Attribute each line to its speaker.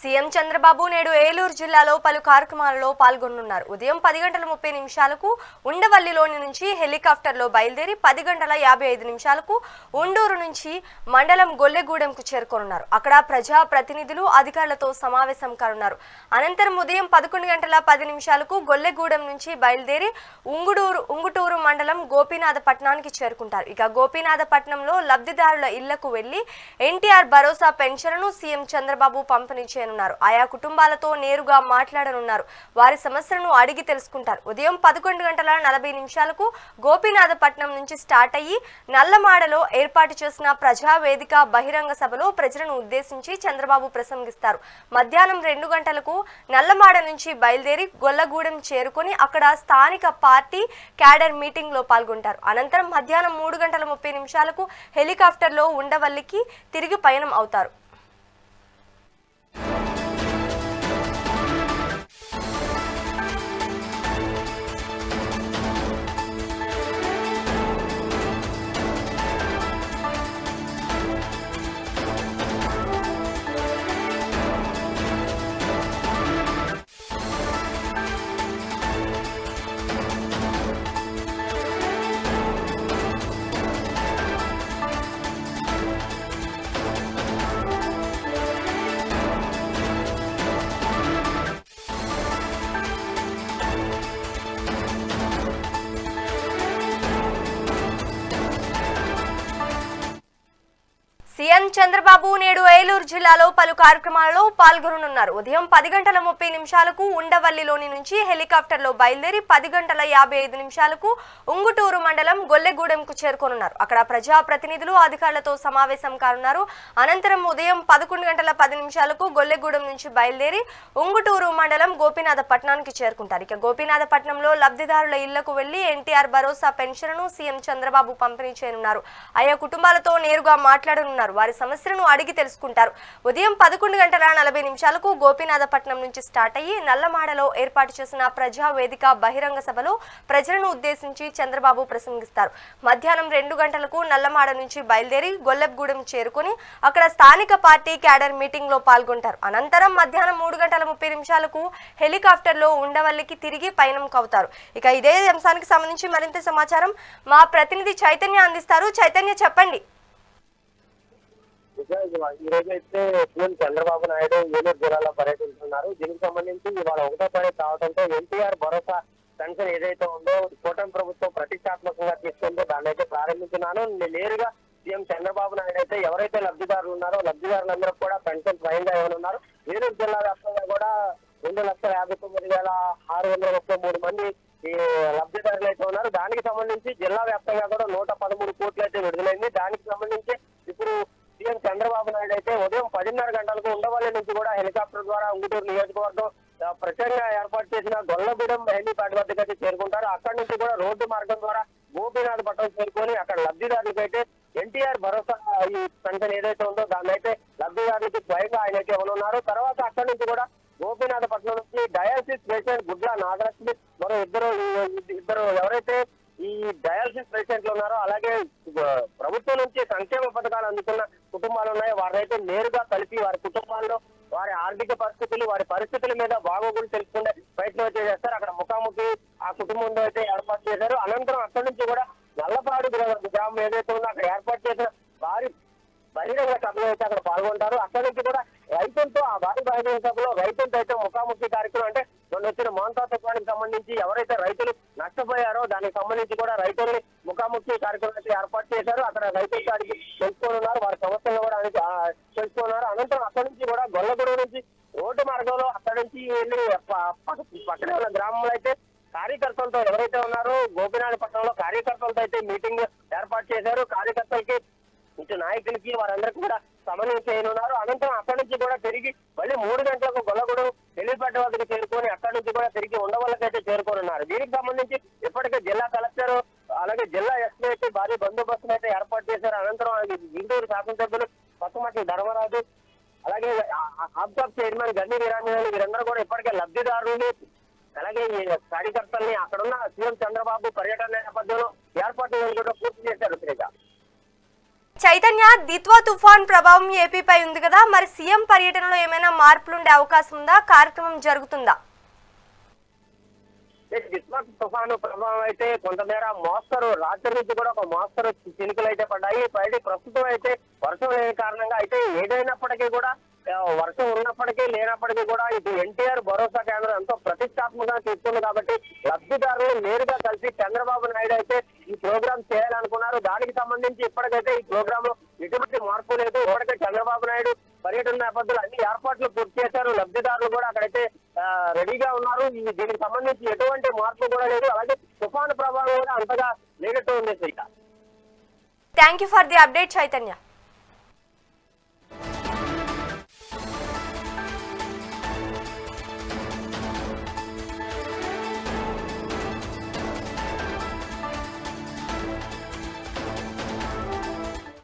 Speaker 1: CM Chandrababu నేడు ఏలూరు జిల్లాలో పలు కార్యక్రమాలలో పాల్గొనున్నారు. ఉదయం పది గంటల ముప్పై నిమిషాలకు ఉండవల్లిలోని నుంచి హెలికాప్టర్లో బయలుదేరి పది గంటల యాభై ఐదు నిమిషాలకు ఉండూరు నుంచి మండలం గొల్లెగూడెంకు చేరుకోనున్నారు. అక్కడ ప్రజా ప్రతినిధులు అధికారులతో సమావేశం కానున్నారు. అనంతరం ఉదయం పదకొండు గంటల పది నిమిషాలకు గొల్లెగూడెం నుంచి బయలుదేరి ఉంగుడూరు ఉంగుటూరు మండలం గోపీనాథపట్నానికి చేరుకుంటారు. ఇక గోపీనాథపట్నంలో లబ్ధిదారుల ఇళ్ళకు వెళ్ళి ఎన్టీఆర్ భరోసా పెన్షన్ను సీఎం చంద్రబాబు పంపిణీ చేయనున్నారు. ఆయా కుటుంబాలతో నేరుగా మాట్లాడనున్నారు. వారి సమస్యలను అడిగి తెలుసుకుంటారు. ఉదయం పదకొండు గంటల నలభై నిమిషాలకు గోపీనాథపట్నం నుంచి స్టార్ట్ అయ్యి నల్లమాడలో ఏర్పాటు చేసిన ప్రజా వేదిక బహిరంగ సభలో ప్రజలను ఉద్దేశించి చంద్రబాబు ప్రసంగిస్తారు. మధ్యాహ్నం రెండు గంటలకు నల్లమాడ నుంచి బయలుదేరి గొల్లగూడెం చేరుకొని అక్కడ స్థానిక పార్టీ క్యాడర్ మీటింగ్ లో పాల్గొంటారు. అనంతరం మధ్యాహ్నం మూడు గంటల ముప్పై నిమిషాలకు హెలికాప్టర్లో ఉండవల్లికి తిరిగి పయనం అవుతారు. సీఎం చంద్రబాబు నేడు ఏలూరు జిల్లాలో పలు కార్యక్రమాలలో పాల్గొననున్నారు. ఉదయం పది గంటల ముప్పై నిమిషాలకు ఉండవల్లిలోని నుంచి హెలికాప్టర్లో బయలుదేరి పది గంటల యాభై ఐదు నిమిషాలకు ఉంగుటూరు మండలం గొల్లెగూడెంకు చేరుకోనున్నారు. అక్కడ ప్రజా ప్రతినిధులు అధికారులతో సమావేశం కానున్నారు. అనంతరం ఉదయం పదకొండు గంటల పది నిమిషాలకు గొల్లెగూడెం నుంచి బయలుదేరి ఉంగుటూరు మండలం గోపీనాథపట్నానికి చేరుకుంటారు. ఇక గోపీనాథపట్నంలో లబ్ధిదారుల ఇళ్ళకు వెళ్ళి ఎన్టీఆర్ భరోసా పెన్షన్ను సీఎం చంద్రబాబు పంపిణీ చేయనున్నారు. ఆయా కుటుంబాలతో నేరుగా మాట్లాడనున్నారు. వారి సమస్యలను అడిగి తెలుసుకుంటారు. ఉదయం పదకొండు గంటల నలభై నిమిషాలకు గోపీనాథపట్నం నుంచి స్టార్ట్ అయ్యి నల్లమాడలో ఏర్పాటు చేసిన ప్రజా వేదిక బహిరంగ సభలో ప్రజలను ఉద్దేశించి చంద్రబాబు ప్రసంగిస్తారు. మధ్యాహ్నం రెండు గంటలకు నల్లమాడ నుంచి బయలుదేరి గొల్లెబ్గూడెం చేరుకొని అక్కడ స్థానిక పార్టీ క్యాడర్ మీటింగ్లో పాల్గొంటారు. అనంతరం మధ్యాహ్నం మూడు గంటల ముప్పై నిమిషాలకు హెలికాప్టర్లో ఉండవల్లికి తిరిగి పయనం కవుతారు. ఇక ఇదే అంశానికి సంబంధించి మరింత సమాచారం మా ప్రతినిధి చైతన్య అందిస్తారు. చైతన్య చెప్పండి.
Speaker 2: ఈ రోజు అయితే సీఎం చంద్రబాబు నాయుడు ఏలూరు జిల్లాలో పర్యటిస్తున్నారు. దీనికి సంబంధించి ఇవాళ ఒకటో తారీఖు కావడంతో ఎన్టీఆర్ భరోసా పెన్షన్ ఏదైతే ఉందో కూటమి ప్రభుత్వం ప్రతిష్టాత్మకంగా తీసుకుందో. దాన్ని అయితే ప్రారంభించున్నాను. నేను నేరుగా సీఎం చంద్రబాబు నాయుడు అయితే ఎవరైతే లబ్ధిదారులు ఉన్నారో లబ్ధిదారులందరూ కూడా పెన్షన్ స్వయంగా ఇవ్వనున్నారు. ఏలూరు జిల్లా వ్యాప్తంగా కూడా రెండు లక్షల యాభై తొమ్మిది వేల ఆరు వందల ముప్పై మూడు మంది ఈ లబ్ధిదారులు అయితే ఉన్నారు. దానికి సంబంధించి జిల్లా వ్యాప్తంగా కూడా నూట పదమూడు కోట్లు అయితే విడుదలైంది. దానికి సంబంధించి చంద్రబాబు అయితే ఉదయం పదిన్నర గంటలకు ఉండవల్లి నుంచి కూడా హెలికాప్టర్ ద్వారా ఉంగుటూరు నియోజకవర్గం ప్రత్యేకంగా ఏర్పాటు చేసిన గొల్లగూడెం హెలిప్యాడ్ వద్దకు అయితే చేరుకుంటారు. అక్కడి నుంచి కూడా రోడ్డు మార్గం ద్వారా గోపీనాథ్ పట్టణం చేరుకొని అక్కడ లబ్ధిదారులకు అయితే ఎన్టీఆర్ భరోసా ఈ పెన్షన్ ఏదైతే ఉందో దాన్ని అయితే లబ్ధిదారులకి స్వయంగా ఆయన అయితే ఇవ్వనున్నారు. తర్వాత అక్కడి నుంచి కూడా గోపీనాథ పట్నం నుంచి డయాలసిస్ పేషెంట్ గుడ్ల నాగలక్ష్మి మరో ఇద్దరు ఇద్దరు ఎవరైతే ఈ డయాలసిస్ పేషెంట్లు ఉన్నారో అలాగే ప్రభుత్వం నుంచి సంక్షేమ పథకాలు అందుకున్న కుటుంబాలు ఉన్నాయో. వారైతే నేరుగా కలిపి వారి కుటుంబాల్లో వారి ఆర్థిక పరిస్థితులు వారి పరిస్థితుల మీద బాగోగులు తెలుసుకునే ప్రయత్నం అయితే చేస్తారు. అక్కడ ముఖాముఖి ఆ కుటుంబంలో అయితే ఏర్పాటు చేశారు. అనంతరం అక్కడి నుంచి కూడా నల్లపాడు గ్రామం ఏదైతే ఉందో అక్కడ ఏర్పాటు చేసిన భారీ బహిరంగ సభలో అయితే అక్కడ పాల్గొంటారు. అక్కడి నుంచి కూడా రైతులతో ఆ భారీ బహిరంగ సభలో రైతులతో అయితే ముఖాముఖి కార్యక్రమం అంటే మొన్న వచ్చిన మోంతా తుఫానికి సంబంధించి ఎవరైతే రైతులు నష్టపోయారో దానికి సంబంధించి కూడా రైతుల్ని ముఖాముఖి కార్యక్రమం అయితే ఏర్పాటు చేశారు. అక్కడ రైతుల కాడికి తెలుసుకోనున్నారు వారి సమస్యలు కూడా తెలుసుకున్నారు అనంతరం అక్కడి నుంచి కూడా గొల్లగూడ నుంచి రోడ్డు మార్గంలో అక్కడి నుంచి వెళ్ళి పక్కనే ఉన్న గ్రామంలో అయితే కార్యకర్తలతో ఎవరైతే ఉన్నారో గోపినాథ పట్టణంలో కార్యకర్తలతో అయితే మీటింగ్ ఏర్పాటు చేశారు. కార్యకర్తలకి ఇటు నాయకులకి వారందరికీ కూడా సమన్వయం చేయనున్నారు. అనంతరం అక్కడి నుంచి కూడా తిరిగి మళ్ళీ మూడు గంటలకు గొల్లగూడెం హెలిపేట వద్దకు చేరుకొని అక్కడి నుంచి కూడా తిరిగి ఉండవల్లకైతే చేరుకోనున్నారు. దీనికి సంబంధించి ఇప్పటికే జిల్లా కలెక్టర్ అలాగే జిల్లా ఎస్పీ అయితే భారీ బందోబస్తును అయితే ఏర్పాటు చేశారు. అనంతరం గుంటూరు శాసనసభ్యులు పసుమటి ధర్మరాజు అలాగే ఆబ్జాబ్ చైర్మన్ గన్ని వీరాంజనేయులు వీరందరూ కూడా ఇప్పటికే లబ్ధిదారులు అలాగే ఈ కార్యకర్తల్ని అక్కడున్న సీఎం చంద్రబాబు పర్యటన నేపథ్యంలో ఏర్పాటు పూర్తి చేశారు శ్రీజ
Speaker 1: చైతన్య దిత్వా తుఫాన్ ప్రభావం ఏపీపై ఉంది కదా మరి సీఎం పర్యటనలో ఏమైనా మార్పులు ఉండే అవకాశం ఉందా? కార్యక్రమం జరుగుతుందా?
Speaker 2: బిస్మత్ తుఫాను ప్రభావం అయితే కొంతమేర మోస్తరు. రాత్రి నుంచి కూడా ఒక మోస్తరు చినుకులు అయితే పడ్డాయి. పైన ప్రస్తుతం అయితే వర్షం లేని కారణంగా అయితే ఏదైనప్పటికీ కూడా వర్షం ఉన్నప్పటికీ లేనప్పటికీ కూడా ఇది ఎన్టీఆర్ భరోసా కేంద్రం ఎంతో ప్రతిష్టాత్మకంగా తీసుకుంది కాబట్టి లబ్ధిదారులు నేరుగా కలిసి చంద్రబాబు నాయుడు అయితే ఈ ప్రోగ్రామ్ చేయాలనుకున్నారు. దానికి సంబంధించి ఇప్పటికైతే ఈ ప్రోగ్రామ్లో ఎటువంటి మార్పు లేదు. ఇప్పటికే చంద్రబాబు నాయుడు పర్యటన నేపథ్యంలో అన్ని ఏర్పాట్లు పూర్తి చేశారు. లబ్ధిదారులు కూడా అక్కడైతే రెడీగా ఉన్నారు. ఈ దీనికి సంబంధించి ఎటువంటి మార్పు కూడా లేదు. అలాగే తుఫాను ప్రభావం కూడా అంతగా లేనట్టు ఉంది శ్రీక
Speaker 1: thank you for the update Chaitanya